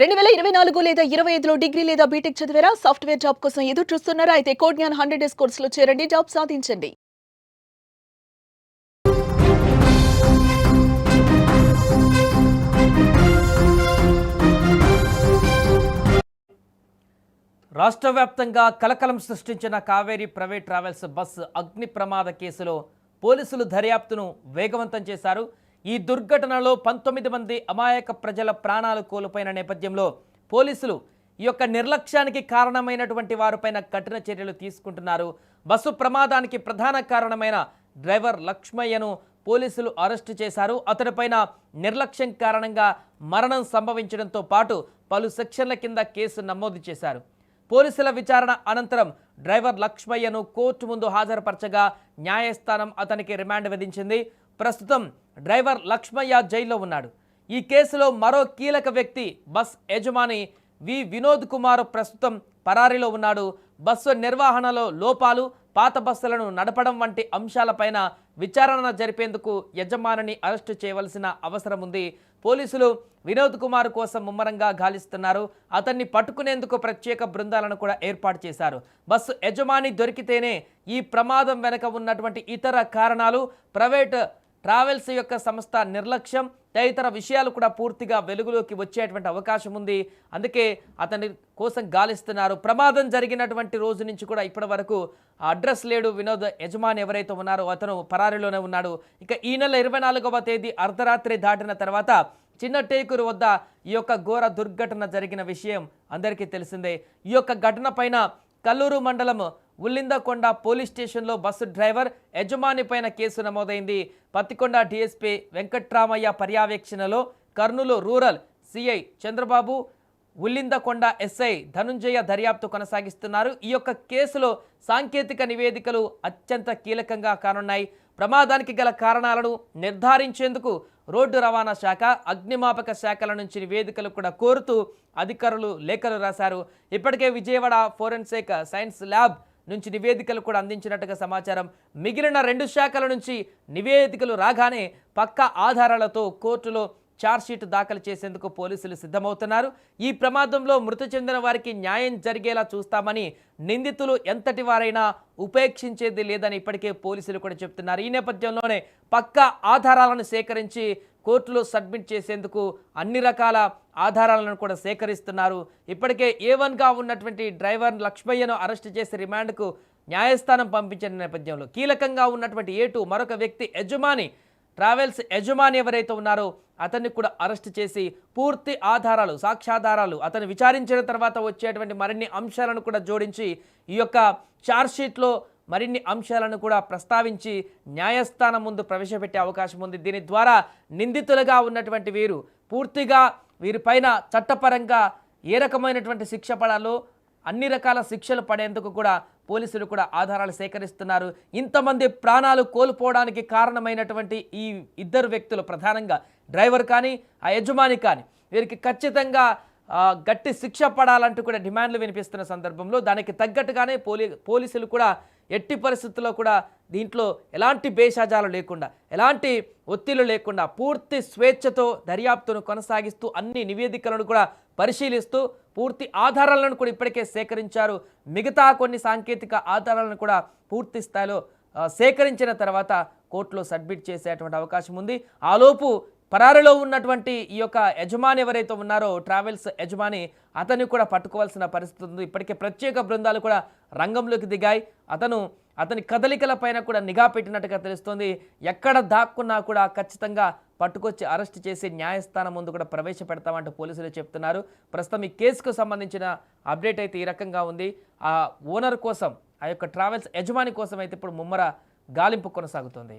రెండు వేల ఇరవై నాలుగు లేదా ఇరవై ఐదులో డిగ్రీ లేదా బీటెక్ చదివారా? సాఫ్ట్వేర్ జాబ్ కోసం ఎదురు చూస్తున్నారా? అయితే కోడ్జ్ఞాన్ హండ్రెడ్ డేస్ కోర్సులో చేరండి జాబ్ సాధించండి. రాష్ట్ర వ్యాప్తంగా కలకలం సృష్టించిన కావేరీ ప్రైవేట్ ట్రావెల్స్ బస్సు అగ్ని ప్రమాద కేసులో పోలీసులు దర్యాప్తును వేగవంతం చేశారు. ఈ దుర్ఘటనలో పంతొమ్మిది మంది అమాయక ప్రజల ప్రాణాలు కోల్పోయిన నేపథ్యంలో పోలీసులు ఈ యొక్క నిర్లక్ష్యానికి కారణమైనటువంటి వారిపైన కఠిన చర్యలు తీసుకుంటున్నారు. బస్సు ప్రమాదానికి ప్రధాన కారణమైన డ్రైవర్ లక్ష్మయ్యను పోలీసులు అరెస్టు చేశారు. అతడిపైన నిర్లక్ష్యం కారణంగా మరణం సంభవించడంతో పాటు పలు సెక్షన్ల కింద కేసు నమోదు చేశారు. పోలీసుల విచారణ అనంతరం డ్రైవర్ లక్ష్మయ్యను కోర్టు ముందు హాజరుపరచగా న్యాయస్థానం అతనికి రిమాండ్ విధించింది. ప్రస్తుతం డ్రైవర్ లక్ష్మయ్య జైల్లో ఉన్నాడు. ఈ కేసులో మరో కీలక వ్యక్తి బస్ యజమాని వి. వినోద్ కుమార్ ప్రస్తుతం పరారీలో ఉన్నాడు. బస్సు నిర్వహణలో లోపాలు పాత బస్సులను నడపడం వంటి అంశాలపైన విచారణ జరిపేందుకు యజమానిని అరెస్టు చేయవలసిన అవసరం ఉంది. పోలీసులు వినోద్ కుమార్ కోసం ముమ్మరంగా గాలిస్తున్నారు. అతన్ని పట్టుకునేందుకు ప్రత్యేక బృందాలను కూడా ఏర్పాటు చేశారు. బస్సు యజమాని దొరికితేనే ఈ ప్రమాదం వెనుక ఉన్నటువంటి ఇతర కారణాలు ప్రైవేట్ ట్రావెల్స్ యొక్క సంస్థ నిర్లక్ష్యం తదితర విషయాలు కూడా పూర్తిగా వెలుగులోకి వచ్చేటువంటి అవకాశం ఉంది. అందుకే అతని కోసం గాలిస్తున్నారు. ప్రమాదం జరిగినటువంటి రోజు నుంచి కూడా ఇప్పటి వరకు అడ్రస్ లేడు వినోద్ యజమాని ఎవరైతే ఉన్నారో అతను పరారిలోనే ఉన్నాడు. ఇక ఈ నెల ఇరవై నాలుగవ తేదీ అర్ధరాత్రి దాటిన తర్వాత చిన్న టేకూరు వద్ద ఈ యొక్క ఘోర దుర్ఘటన జరిగిన విషయం అందరికీ తెలిసిందే. ఈ యొక్క ఘటన పైన కల్లూరు మండలం ఉల్లిందకొండ పోలీస్ స్టేషన్లో బస్సు డ్రైవర్ యజమాని పైన కేసు నమోదైంది. పత్తికొండ డీఎస్పీ వెంకట్రామయ్య పర్యవేక్షణలో Kurnool rural CI Chandrababu Ullindakonda SI Dhananjaya దర్యాప్తు కొనసాగిస్తున్నారు. ఈ యొక్క కేసులో సాంకేతిక నివేదికలు అత్యంత కీలకంగా కానున్నాయి. ప్రమాదానికి గల కారణాలను నిర్ధారించేందుకు రోడ్డు రవాణా శాఖ అగ్నిమాపక శాఖల నుంచి నివేదికలు కూడా కోరుతూ అధికారులు లేఖలు రాశారు. ఇప్పటికే విజయవాడ ఫోరెన్సిక్ సైన్స్ ల్యాబ్ నుంచి నివేదికలు కూడా అందించినట్టుగా సమాచారం. మిగిలిన రెండు శాఖల నుంచి నివేదికలు రాగానే పక్క ఆధారాలతో కోర్టులో ఛార్జ్షీట్ దాఖలు చేసేందుకు పోలీసులు సిద్ధమవుతున్నారు. ఈ ప్రమాదంలో మృతి చెందిన వారికి న్యాయం జరిగేలా చూస్తామని నిందితులు ఎంతటి వారైనా ఉపేక్షించేది లేదని ఇప్పటికే పోలీసులు కూడా చెప్తున్నారు. ఈ నేపథ్యంలోనే పక్కా ఆధారాలను సేకరించి కోర్టులో సబ్మిట్ చేసేందుకు అన్ని రకాల ఆధారాలను కూడా సేకరిస్తున్నారు. ఇప్పటికే ఏ వన్గా ఉన్నటువంటి డ్రైవర్ లక్ష్మయ్యను అరెస్ట్ చేసి రిమాండ్కు న్యాయస్థానం పంపించిన నేపథ్యంలో కీలకంగా ఉన్నటువంటి ఏటు మరొక వ్యక్తి యజమాని ట్రావెల్స్ యజమాని ఎవరైతే ఉన్నారో అతన్ని కూడా అరెస్ట్ చేసి పూర్తి ఆధారాలు సాక్ష్యాధారాలు అతను విచారించిన తర్వాత వచ్చేటువంటి మరిన్ని అంశాలను కూడా జోడించి ఈ యొక్క ఛార్జ్షీట్లో మరిన్ని అంశాలను కూడా ప్రస్తావించి న్యాయస్థానం ముందు ప్రవేశపెట్టే అవకాశం ఉంది. దీని ద్వారా నిందితులుగా ఉన్నటువంటి వీరు పూర్తిగా వీరిపైన చట్టపరంగా ఏ రకమైనటువంటి శిక్ష పడాలో అన్ని రకాల శిక్షలు పడేందుకు కూడా పోలీసులు కూడా ఆధారాలు సేకరిస్తున్నారు. ఇంతమంది ప్రాణాలు కోల్పోవడానికి కారణమైనటువంటి ఈ ఇద్దరు వ్యక్తులు ప్రధానంగా డ్రైవర్ కానీ ఆ యజమాని కానీ వీరికి ఖచ్చితంగా గట్టి శిక్ష పడాలంటూ కూడా డిమాండ్లు వినిపిస్తున్న సందర్భంలో దానికి తగ్గట్టుగానే పోలీ పోలీసులు కూడా ఎట్టి పరిస్థితుల్లో కూడా దీంట్లో ఎలాంటి భేషాజాలు లేకుండా ఎలాంటి ఒత్తిళ్ళు లేకుండా పూర్తి స్వేచ్ఛతో దర్యాప్తును కొనసాగిస్తూ అన్ని నివేదికలను కూడా పరిశీలిస్తూ పూర్తి ఆధారాలను కూడా ఇప్పటికే సేకరించారు. మిగతా కొన్ని సాంకేతిక ఆధారాలను కూడా పూర్తి స్థాయిలో సేకరించిన తర్వాత కోర్టులో సబ్మిట్ చేసేటువంటి అవకాశం ఉంది. ఆలోపు పరారిలో ఉన్నటువంటి ఈ యొక్క యజమాని ఎవరైతే ఉన్నారో ట్రావెల్స్ యజమాని అతన్ని కూడా పట్టుకోవాల్సిన పరిస్థితి ఉంది. ఇప్పటికే ప్రత్యేక బృందాలు కూడా రంగంలోకి దిగాయి. అతను అతని కదలికల పైన కూడా నిఘా పెట్టినట్టుగా తెలుస్తోంది. ఎక్కడ దాక్కున్నా కూడా ఖచ్చితంగా పట్టుకొచ్చి అరెస్ట్ చేసి న్యాయస్థానం ముందు కూడా ప్రవేశపెడతామంటూ పోలీసులు చెప్తున్నారు. ప్రస్తుతం ఈ కేసుకు సంబంధించిన అప్డేట్ అయితే ఈ రకంగా ఉంది. ఆ ఓనర్ కోసం ఆ యొక్క ట్రావెల్స్ యజమాని కోసం అయితే ఇప్పుడు ముమ్మర గాలింపు కొనసాగుతుంది.